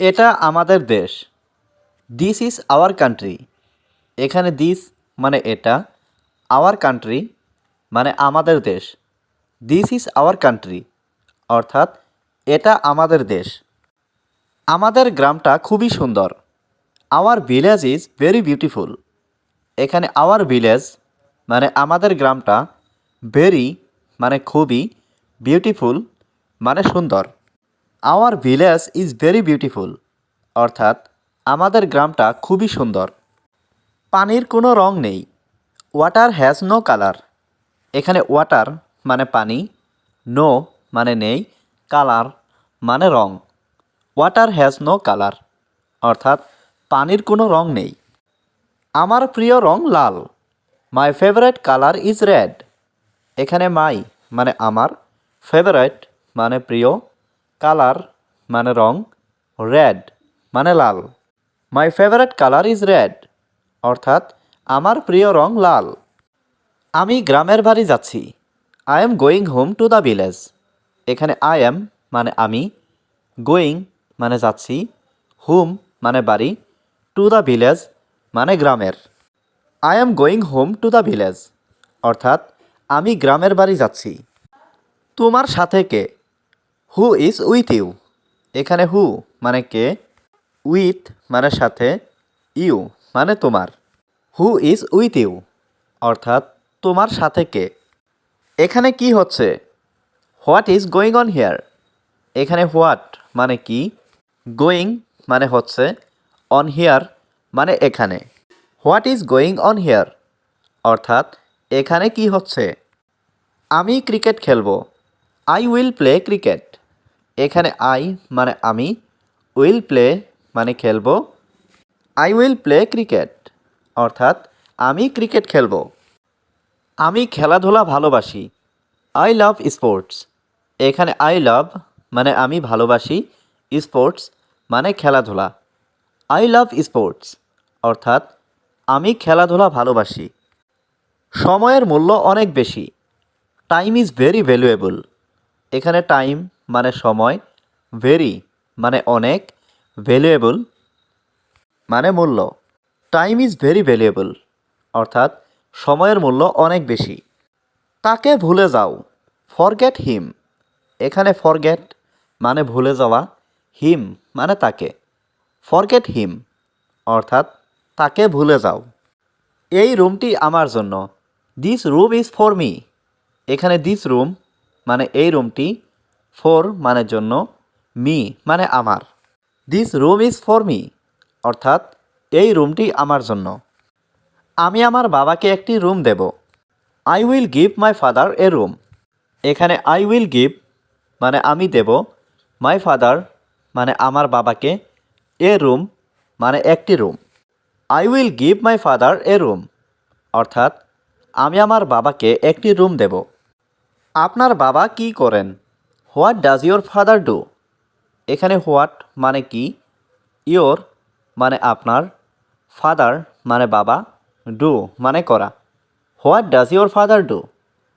এটা আমাদের দেশ। দিস ইজ আওয়ার কান্ট্রি এখানে দিস মানে এটা। আওয়ার কান্ট্রি মানে আমাদের দেশ। দিস ইজ আওয়ার কান্ট্রি অর্থাৎ এটা আমাদের দেশ। আমাদের গ্রামটা খুবই সুন্দর। Our village is very beautiful এখানে আওয়ার ভিলেজ মানে আমাদের গ্রামটা ভেরি মানে খুবই বিউটিফুল মানে সুন্দর। Our village is very beautiful অর্থাৎ, আমাদের গ্রামটা খুবই সুন্দর। পানির কোনো রং নেই। ওয়াটার হ্যাজ নো কালার এখানে ওয়াটার মানে পানি নো মানে নেই কালার মানে রং। ওয়াটার হ্যাজ নো কালার অর্থাৎ, পানির কোনো রং নেই। আমার প্রিয় রং লাল। My favourite colour is red এখানে মাই মানে আমার ফেভারেট মানে প্রিয় কালার মানে রং রেড মানে লাল। My favourite colour is red অর্থাৎ আমার প্রিয় রং লাল। আমি গ্রামের বাড়ি যাচ্ছি। I am going home to the village এখানে আই এম মানে আমি গোয়িং মানে যাচ্ছি হোম মানে বাড়ি টু দ্য ভিলেজ মানে গ্রামের। I am going home to the village অর্থাৎ আমি গ্রামের বাড়ি যাচ্ছি। তোমার সাথে কে? হু ইজ উইথ ইউ এখানে হু মানে কে? উইথ মানে সাথে ইউ মানে তোমার। হু ইজ উইথ ইউ অর্থাৎ তোমার সাথে কে। এখানে কি হচ্ছে? What is going on here এখানে হোয়াট মানে কি? গোয়িং মানে হচ্ছে অন হিয়ার মানে এখানে। What is going on here অর্থাৎ এখানে কি হচ্ছে? আমি ক্রিকেট খেলব। আই উইল প্লে ক্রিকেট এখানে আই মানে আমি উইল প্লে মানে খেলব আই উইল প্লে ক্রিকেট অর্থাৎ আমি ক্রিকেট খেলব। আমি খেলাধুলা ভালোবাসি আই লাভ স্পোর্টস এখানে আই লাভ মানে আমি ভালোবাসি স্পোর্টস মানে খেলাধুলা আই লাভ স্পোর্টস অর্থাৎ আমি খেলাধুলা ভালোবাসি। সময়ের মূল্য অনেক বেশি টাইম ইজ ভেরি ভ্যালুয়েবল এখানে টাইম মানে সময় ভেরি মানে অনেক ভ্যালুয়েবল মানে মূল্য। টাইম ইজ ভেরি ভ্যালুয়েবল অর্থাৎ সময়ের মূল্য অনেক বেশি। তাকে ভুলে যাও ফরগেট হিম এখানে ফরগেট মানে ভুলে যাওয়া হিম মানে তাকে। ফরগেট হিম অর্থাৎ তাকে ভুলে যাও। এই রুমটি আমার জন্য। This room is for me এখানে দিস রুম মানে এই রুমটি ফর মানে জন্য মি মানে আমার। This room is for me অর্থাৎ এই রুমটি আমার জন্য। আমি আমার বাবাকে একটি room Dev. I will give my father a room এখানে আই উইল গিভ মানে আমি দেব মাই ফাদার মানে আমার বাবাকে এ রুম মানে একটি room I will give my father a room অর্থাৎ আমি আমার বাবাকে একটি রুম দেব। আপনার বাবা কি করেন? What does your father do? এখানে হোয়াট মানে কি? ইয়োর মানে আপনার, ফাদার মানে বাবা, ডু মানে করা। What does your father do?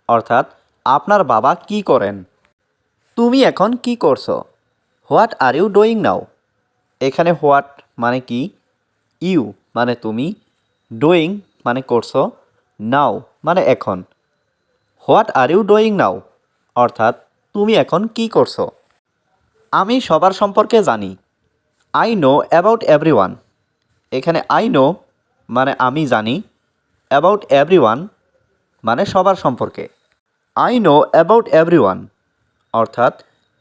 অর্থাৎ আপনার বাবা কি করেন? তুমি এখন কি করছ? What are you doing now? এখানে হোয়াট মানে কি? ইউ মানে তুমি, ডুইং মানে করছ, নাও মানে এখন। What are you doing now? অর্থাৎ তুমি এখন কি করছ? আমি সবার সম্পর্কে জানি। আই নো অ্যাবাউট এভরি এখানে আই নো মানে আমি জানি। অ্যাবাউট এভরি মানে সবার সম্পর্কে। আই নো অ্যাবাউট এভরি অর্থাৎ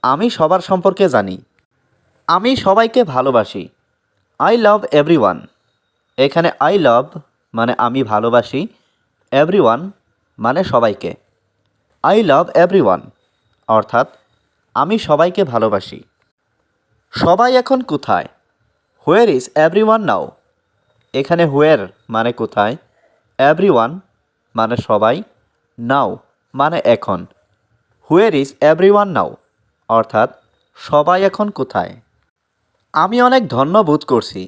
আমি সবার সম্পর্কে জানি। আমি সবাইকে ভালোবাসি। আই লাভ এভরি এখানে আই লাভ মানে আমি ভালোবাসি। এভরি মানে সবাইকে। আই লাভ এভরি অর্থাৎ, আমি সবাইকে ভালোবাসি। সবাই এখন কোথায়? হোয়ার ইজ এভরি নাও এখানে হোয়ার মানে কোথায়? এভরি মানে সবাই। নাও মানে এখন। হোয়ার ইজ এভরি নাও অর্থাৎ, সবাই এখন কোথায়? আমি অনেক ধন্য বোধ করছি।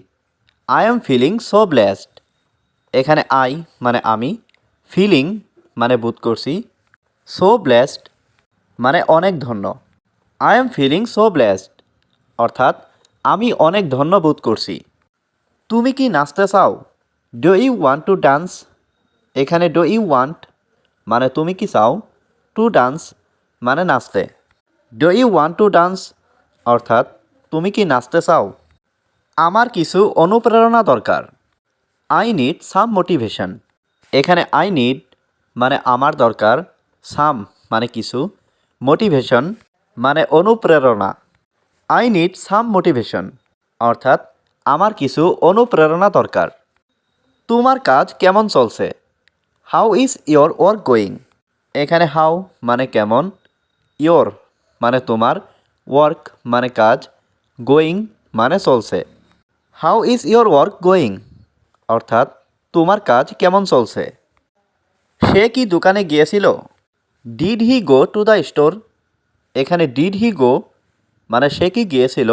I am feeling so blessed এখানে আই মানে আমি ফিলিং মানে বোধ করছি। সো ব্লেসড মানে অনেক ধন্য। I am feeling so blessed অর্থাৎ, আমি অনেক ধন্য বোধ করছি। তুমি কি নাচতে চাও? Do you want to dance এখানে ডো ইউ ওয়ান্ট মানে তুমি কি চাও? টু ডান্স মানে নাচতে। Do you want to dance অর্থাৎ, তুমি কি নাচতে চাও? আমার কিছু অনুপ্রেরণা দরকার। আই নিড সাম মোটিভেশন এখানে আই নিড মানে আমার দরকার। সাম মানে কিছু। মোটিভেশন মানে অনুপ্রেরণা। আই নিড সাম মোটিভেশন অর্থাৎ আমার কিছু অনুপ্রেরণা দরকার। তোমার কাজ কেমন চলছে? How is your work going এখানে হাউ মানে কেমন ইয়োর মানে তোমার ওয়ার্ক মানে কাজ গোয়িং মানে চলছে। How is your work going অর্থাৎ তোমার কাজ কেমন চলছে? সে কি দোকানে গিয়েছিল? Did he go to the store এখানে ডিড হি গো মানে সে কি গিয়েছিল?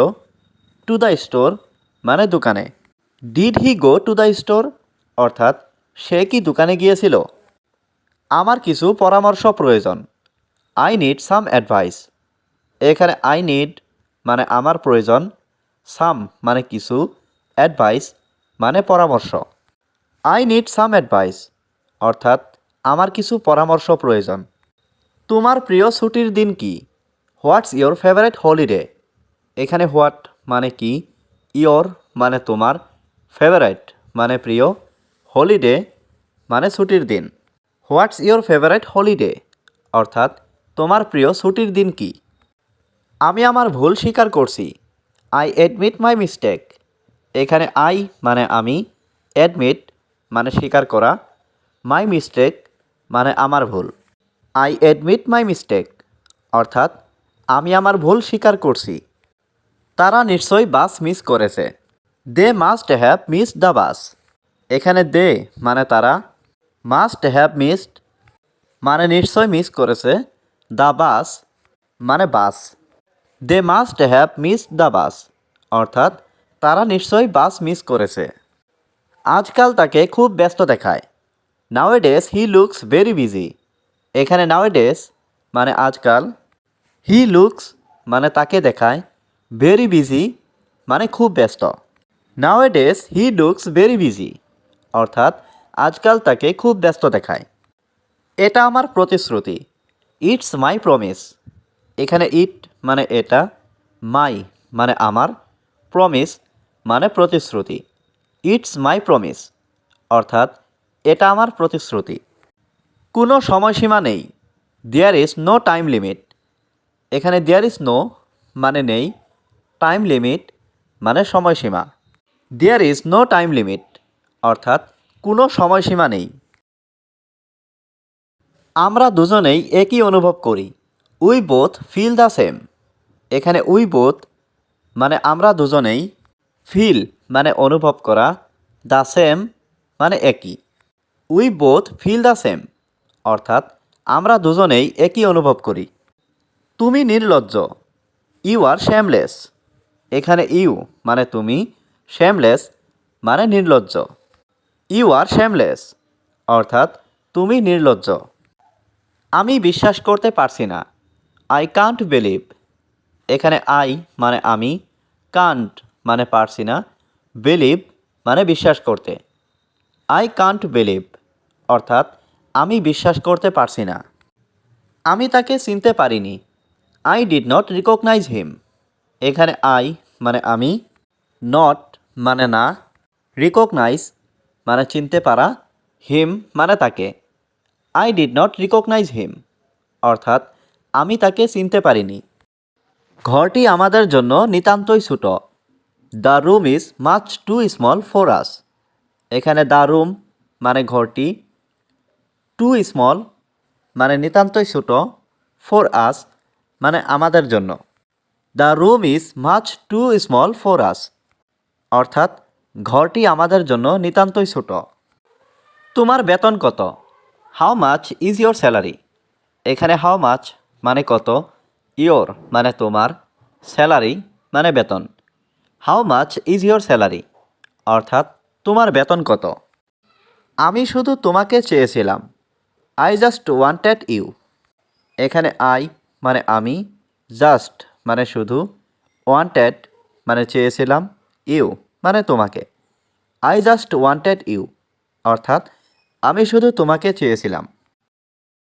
টু দ্য স্টোর মানে দোকানে। Did he go to the store অর্থাৎ সে কি দোকানে গিয়েছিল? আমার কিছু পরামর্শ প্রয়োজন। আই নিড সাম অ্যাডভাইস এখানে আই নিড মানে আমার প্রয়োজন। সাম মানে কিছু। অ্যাডভাইস মানে পরামর্শ। আই নিড সাম অ্যাডভাইস অর্থাৎ আমার কিছু পরামর্শ প্রয়োজন। তোমার প্রিয় ছুটির দিন কি? হোয়াটস ইয়োর ফেভারিট হলিডে এখানে হোয়াট মানে কি? ইয়োর মানে তোমার। ফেভারাইট মানে প্রিয়। হলিডে মানে ছুটির দিন। হোয়াটস ইয়োর ফেভারিট হলিডে অর্থাৎ, তোমার প্রিয় ছুটির দিন কি? আমি আমার ভুল স্বীকার করছি। আই অ্যাডমিট মাই মিস্টেক এখানে আই মানে আমি। অ্যাডমিট মানে স্বীকার করা। মাই মিস্টেক মানে আমার ভুল। আই অ্যাডমিট মাই মিস্টেক অর্থাৎ, আমি আমার ভুল স্বীকার করছি। তারা নিশ্চয়ই বাস মিস করেছে। They must have missed the bus এখানে দে মানে তারা। মাস্ট হ্যাভ মিসড মানে নিশ্চয় মিস করেছে। দ্য বাস মানে bus. They must have missed the bus অর্থাৎ, তারা নিশ্চয়ই বাস মিস করেছে। আজকাল তাকে খুব ব্যস্ত দেখায়। Now nowadays he looks very busy এখানে নাওয়েডেস মানে আজকাল হি লুকস মানে তাকে দেখায় ভেরি বিজি মানে খুব ব্যস্ত। Nowadays he looks very busy অর্থাৎ আজকাল তাকে খুব ব্যস্ত দেখায়। এটা আমার প্রতিশ্রুতি। ইটস মাই প্রমিস এখানে ইট মানে এটা মাই মানে আমার প্রমিস মানে প্রতিশ্রুতি। ইটস মাই প্রমিস অর্থাৎ এটা আমার প্রতিশ্রুতি। কোনো সময়সীমা নেই। There is no time limit এখানে দেয়ার ইজ নো মানে নেই টাইম লিমিট মানে সময়সীমা। There is no time limit অর্থাৎ কোনো সময়সীমা নেই। আমরা দুজনেই একই অনুভব করি। We both feel the same এখানে উই বোথ মানে আমরা দুজনেই ফিল মানে অনুভব করা দ্য সেম মানে একই। We both feel the same অর্থাৎ আমরা দুজনেই একই অনুভব করি। তুমি নির্লজ্জ। You are shameless. এখানে ইউ মানে তুমি, শ্যামলেস মানে নির্লজ্জ। ইউ আর শ্যামলেস, অর্থাৎ তুমি নির্লজ্জ। আমি বিশ্বাস করতে পারছি না। I can't believe. এখানে আই মানে আমি, কান্ট মানে পারছি না। বিলিভ মানে বিশ্বাস করতে। আই কান্ট বিলিভ, অর্থাৎ আমি বিশ্বাস করতে পারছি না। আমি তাকে চিনতে পারিনি। I did not recognise him এখানে আই মানে আমি নট মানে না রিকগনাইজ মানে চিনতে পারা হিম মানে তাকে। I did not recognise him অর্থাৎ আমি তাকে চিনতে পারিনি। ঘরটি আমাদের জন্য নিতান্তই ছোট। The room is much too small for us এখানে দ্য রুম মানে ঘরটি টু স্মল মানে নিতান্তই ছোট ফর আস মানে আমাদের জন্য। The room is much too small for us অর্থাৎ ঘরটি আমাদের জন্য নিতান্তই ছোট। তোমার বেতন কত? How much is your salary এখানে হাউ মাছ মানে কত? ইয়োর মানে তোমার। স্যালারি মানে বেতন। How much is your salary অর্থাৎ তোমার বেতন কত? আমি শুধু তোমাকে চেয়েছিলাম আই জাস্ট ওয়ান্টেড ইউ এখানে আই মানে আমি জাস্ট মানে শুধু ওয়ান্টেড মানে চেয়েছিলাম ইউ মানে তোমাকে। আই জাস্ট ওয়ান্টেড ইউ অর্থাৎ আমি শুধু তোমাকে চেয়েছিলাম।